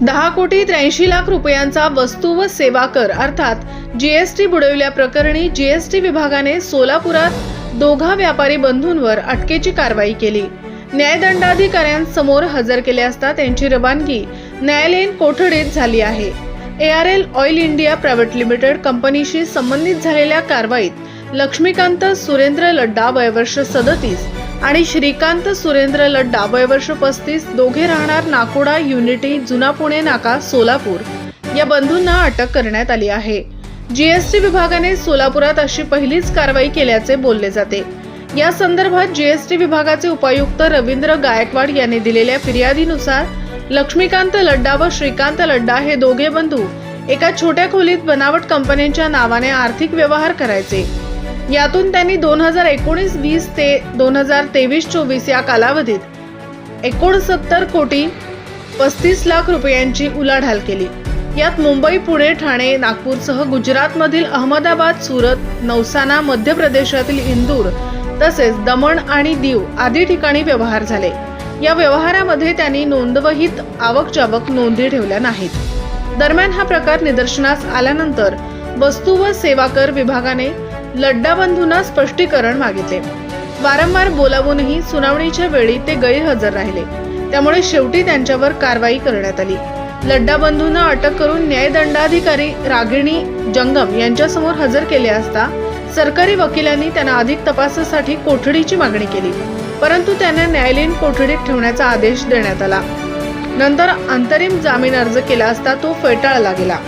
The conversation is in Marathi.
दहा कोटी त्र्याऐंशी लाख रुपयांचा वस्तू व सेवा कर अर्थात जीएसटी बुडविल्याप्रकरणी जीएसटी विभागाने सोलापुरात दोघा व्यापारी बंधूंवर अटकेची कारवाई केली. न्यायदंडाधिकाऱ्यांसमोर हजर केले असता त्यांची रवानगी न्यायालयीन कोठडीत झाली आहे. A R L oil India private limited कंपनीशी संबंधित झालेल्या कारवाईत लक्ष्मीकांत सुरेंद्र लड्डा वयवर्ष सदतीस आणि श्रीकांत सुरेंद्र लड्डा वयवर्ष पस्तीस दोघे राहणार नाकोडा युनिटी जुना पुणे नाका सोलापूर. या बंधूंना अटक करण्यात आली आहे. जीएसटी विभागाने सोलापुरात अशी पहिलीच कारवाई केल्याचे बोलले जाते. या संदर्भात जीएसटी विभागाचे उपायुक्त रवींद्र गायकवाड यांनी दिलेल्या फिर्यादीनुसार लक्ष्मीकांत लड्डा व श्रीकांत लड्डा हे दोघे बंधू एका छोट्या खोलीत बनावट कंपन्यांच्या नावाने आर्थिक व्यवहार करायचे. यातून त्यांनी दोन हजार एकोणीस वीस ते दोन हजार तेवीस चोवीस या कालावधीत एकोणसत्तर कोटी पस्तीस लाख रुपयांची उलाढाल केली. यात मुंबई पुणे ठाणे नागपूरसह गुजरातमधील अहमदाबाद सुरत नौसाना मध्य प्रदेशातील इंदूर तसेच दमण आणि दीव आदी ठिकाणी व्यवहार झाले. या व्यवहारामध्ये त्यांनी नोंदवहीत आवक जावक नोंदी ठेवल्या नाहीत. दरम्यान हा प्रकार निदर्शनास आल्यानंतर वस्तू व सेवा कर विभागाने लड्डा बंधूंना स्पष्टीकरण मागितले. वारंवार बोलावूनही सुनावणीच्या वेळी ते गैरहजर राहिले. त्यामुळे शेवटी त्यांच्यावर कारवाई करण्यात आली. लड्डा बंधूंना अटक करून न्यायदंडाधिकारी रागिणी जंगम यांच्यासमोर हजर केले असता सरकारी वकिलांनी त्यांना अधिक तपासासाठी कोठडीची मागणी केली. परंतु त्यांना न्यायालयीन कोठडीत ठेवण्याचा आदेश देण्यात आला. नंतर अंतरिम जामीन अर्ज केला असता तो फेटाळला गेला.